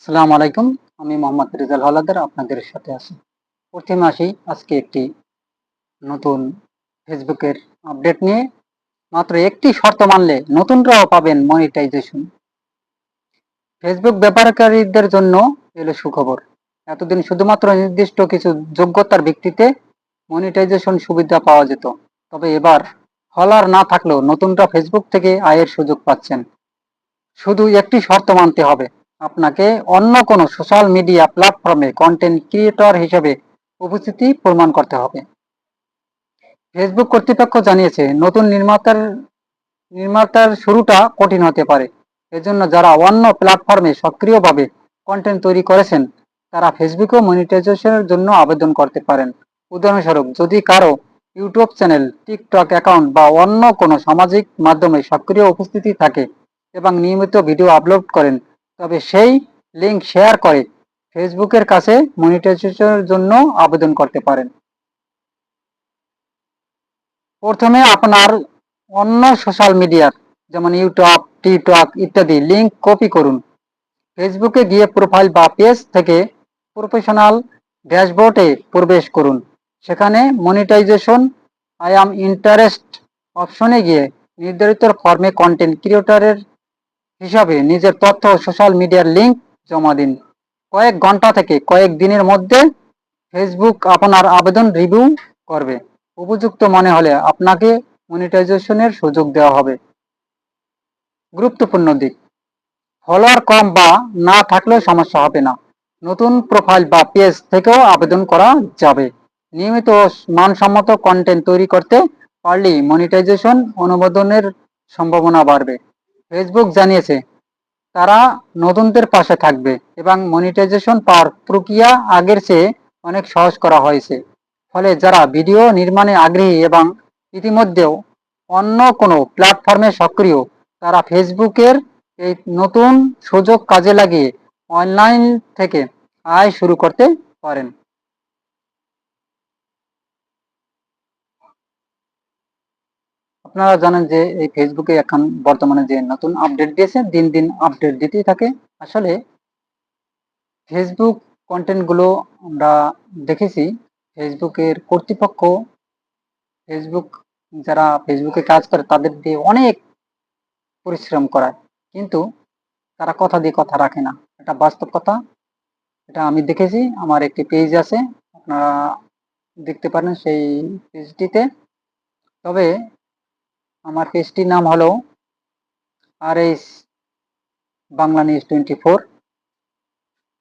আসসালামু আলাইকুম, আমি মোহাম্মদ রেজাল হালাদার, আপনাদের সাথে আছি। প্রথমে আসি আজকে একটি নতুন ফেসবুকের আপডেট নিয়ে মাত্র একটি শর্ত মানলে নতুনরাও পাবেন মনিটাইজেশন ফেসবুক ব্যবহারকারীদের জন্য এলো সুখবর। এতদিন শুধুমাত্র নির্দিষ্ট কিছু যোগ্যতার ভিত্তিতে মনিটাইজেশন সুবিধা পাওয়া যেত। তবে এবার হলার না থাকলেও নতুনরা ফেসবুক থেকে আয়ের সুযোগ পাচ্ছেন। শুধু একটি শর্ত মানতে হবে। আপনাকে অন্য কোনো সোশ্যাল মিডিয়া প্ল্যাটফর্মে কন্টেন্ট ক্রিয়েটর হিসেবে উপস্থিতি প্রমাণ করতে হবে। ফেসবুক কর্তৃপক্ষ জানিয়েছে, নতুন নির্মাতার নির্মাতার শুরুটা কঠিন হতে পারে। এজন্য যারা অন্য প্ল্যাটফর্মে সক্রিয়ভাবে কন্টেন্ট তৈরি করেছেন, তারা ফেসবুকেও মনিটাইজেশনের জন্য আবেদন করতে পারেন। উদাহরণস্বরূপ, যদি কারও ইউটিউব চ্যানেল টিকটক অ্যাকাউন্ট বা অন্য কোনো সামাজিক মাধ্যমে সক্রিয় উপস্থিতি থাকে এবং নিয়মিত ভিডিও আপলোড করেন তবে সেই লিঙ্ক শেয়ার করে ফেসবুকের কাছে মনিটাইজেশনের জন্য আবেদন করতে পারেন। প্রথমে আপনার অন্য সোশ্যাল মিডিয়ার যেমন ইউটিউব টিকটক ইত্যাদি লিঙ্ক কপি করুন। ফেসবুকে গিয়ে প্রোফাইল বা পেজ থেকে প্রফেশনাল ড্যাশবোর্ডে প্রবেশ করুন। সেখানে মনিটাইজেশন আই অ্যাম ইন্টারেস্ট অপশনে গিয়ে নির্ধারিত ফর্মে কন্টেন্ট ক্রিয়েটরের হিসাবে নিজের তথ্য সোশ্যাল মিডিয়ার লিঙ্ক জমা দিন। কয়েক ঘণ্টা থেকে কয়েক দিনের মধ্যে ফেসবুক আপনার আবেদন রিভিউ করবে। উপযুক্ত মনে হলে আপনাকে মনিটাইজেশনের সুযোগ দেওয়া হবে। গুরুত্বপূর্ণ দিক ফলোয়ার কম বা না থাকলেও সমস্যা হবে না। নতুন প্রোফাইল বা পেজ থেকেও আবেদন করা যাবে। নিয়মিত মানসম্মত কন্টেন্ট তৈরি করতে পারলেই মনিটাইজেশন অনুমোদনের সম্ভাবনা বাড়বে। ফেসবুক জানিয়েছে, তারা নতুনদের পাশে থাকবে এবং মনিটাইজেশন পাওয়ার প্রক্রিয়া আগের চেয়ে অনেক সহজ করা হয়েছে। ফলে যারা ভিডিও নির্মাণে আগ্রহী এবং ইতিমধ্যেও অন্য কোনো প্ল্যাটফর্মে সক্রিয়, তারা ফেসবুকের এই নতুন সুযোগ কাজে লাগিয়ে অনলাইন থেকে আয় শুরু করতে পারেন। আপনারা জানেন যে এই ফেসবুকে এখন বর্তমানে যে নতুন আপডেট দিয়েছে, দিন দিন আপডেট দিতেই থাকে। আসলে ফেসবুক কন্টেন্টগুলো আমরা দেখেছি ফেসবুকের কর্তৃপক্ষ ফেসবুক যারা ফেসবুকে কাজ করে তাদের দিয়ে অনেক পরিশ্রম করায়। কিন্তু তারা কথা দিয়ে কথা রাখে না। এটা বাস্তব কথা। এটা আমি দেখেছি। আমার একটি পেজ আছে। আপনারা দেখতে পারেন সেই পেজটিতে তবে আমার পেজটির নাম হলো R S Bangla news twenty four.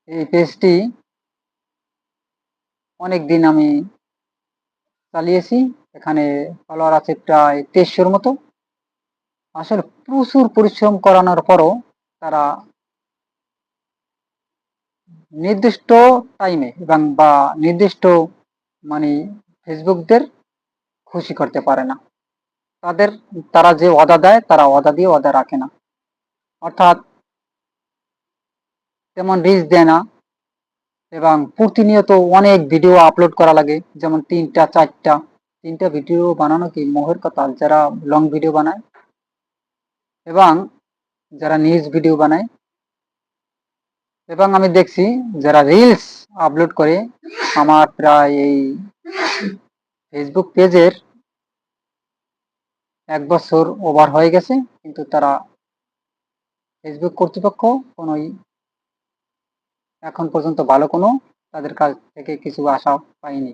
এই পেজটি অনেক দিন আমি চালিয়েছি, এখানে ফলোয়ার আছে প্রায় তেইশশোর মতো। আসলে প্রচুর পরিশ্রম করানোর পরও তারা নির্দিষ্ট টাইমে এবং বা নির্দিষ্ট মানে ফেসবুকদের খুশি করতে পারে না। তাদের, তারা যে অদা দেয়, তারা অদা দিয়ে অদা রাখে না। অর্থাৎ তেমন রিচ দেয় না এবং প্রতিনিয়ত অনেক ভিডিও আপলোড করা লাগে, যেমন তিনটা, চারটা। তিনটা ভিডিও বানানো কি মোহের কথা? যারা লং ভিডিও বানায় এবং যারা নিউজ ভিডিও বানায়। এবং আমি দেখছি যারা রিলস আপলোড করে, আমার প্রায় এই ফেসবুক পেজের এক বছর ওভার হয়ে গেছে, কিন্তু তারা ফেসবুক কর্তৃপক্ষ কোনোই এখন পর্যন্ত ভালো কোনো তাদের কাছ থেকে কিছু আশা পাইনি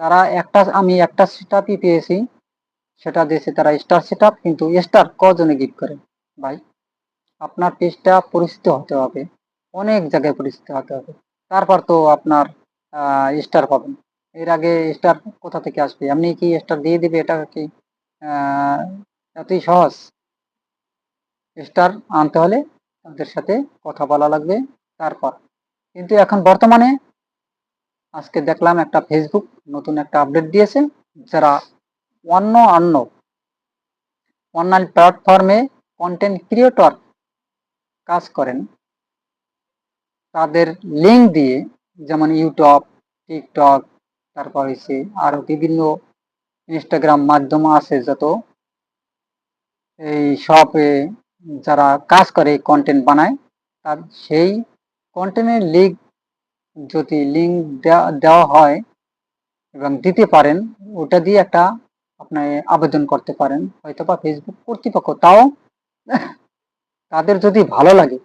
তারা একটা, আমি একটা সেট পেয়েছি, সেটা দিয়েছে তারা স্টার সেট কিন্তু স্টার কজনে গিফট করে? ভাই, আপনার পেজটা পরিচিত হতে হবে, অনেক জায়গায় পরিচিত হতে হবে। তারপর তো আপনার স্টার পাবেন। এর আগে স্টার কোথা থেকে আসবে? আপনি কি স্টার দিয়ে দিবে এটা কি এতই সহজ। স্টার আনতে হলে তাদের সাথে কথা বলা লাগবে তারপর। কিন্তু এখন বর্তমানে আজকে দেখলাম একটা ফেসবুক নতুন একটা আপডেট দিয়েছে, যারা অন্য অন্য অনলাইন প্ল্যাটফর্মে কন্টেন্ট ক্রিয়েটর কাজ করেন, তাদের লিঙ্ক দিয়ে, যেমন ইউটিউব টিকটক তারপর হচ্ছে আরও বিভিন্ন ইনস্টাগ্রাম মাধ্যম আছে যত। এই সব যারা কাজ করে কন্টেন্ট বানায়, তার সেই কন্টেন্টের লিঙ্ক যদি লিঙ্ক দেওয়া হয় এবং দিতে পারেন, ওটা দিয়ে একটা আপনি আবেদন করতে পারেন। হয়তো বা ফেসবুক কর্তৃপক্ষ তাও তাদের যদি ভালো লাগে,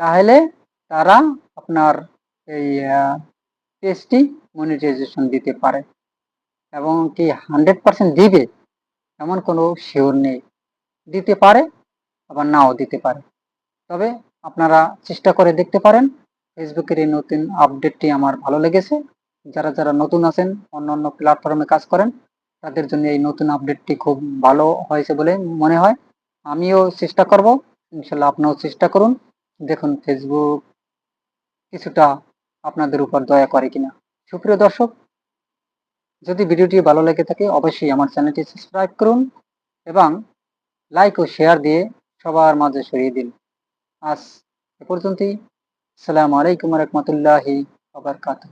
তাহলে তারা আপনার এই পেজটি মনিটাইজেশন দিতে পারে। এবং কি হান্ড্রেড পার্সেন্ট দিবে, এমন কোনো শিওর নেই। দিতে পারে, আবার নাও দিতে পারে। তবে আপনারা চেষ্টা করে দেখতে পারেন, ফেসবুকের এই নতুন আপডেটটি আমার ভালো লেগেছে। যারা যারা নতুন আছেন, অন্য অন্য প্ল্যাটফর্মে কাজ করেন, তাদের জন্য এই নতুন আপডেটটি খুব ভালো হয়েছে বলে মনে হয়। আমিও চেষ্টা করব ইনশাল্লাহ আপনিও চেষ্টা করুন। দেখুন, ফেসবুক কিছুটা আপনাদের উপর দয়া করে কিনা। সুপ্রিয় দর্শক যদি ভিডিওটি ভালো লেগে থাকে, অবশ্যই আমার চ্যানেলটি সাবস্ক্রাইব করুন এবং লাইক ও শেয়ার দিয়ে সবার মাঝে সরিয়ে দিন। আজ এ পর্যন্তই। আসসালামু আলাইকুম রহমতুল্লাহি আবরকাতুহ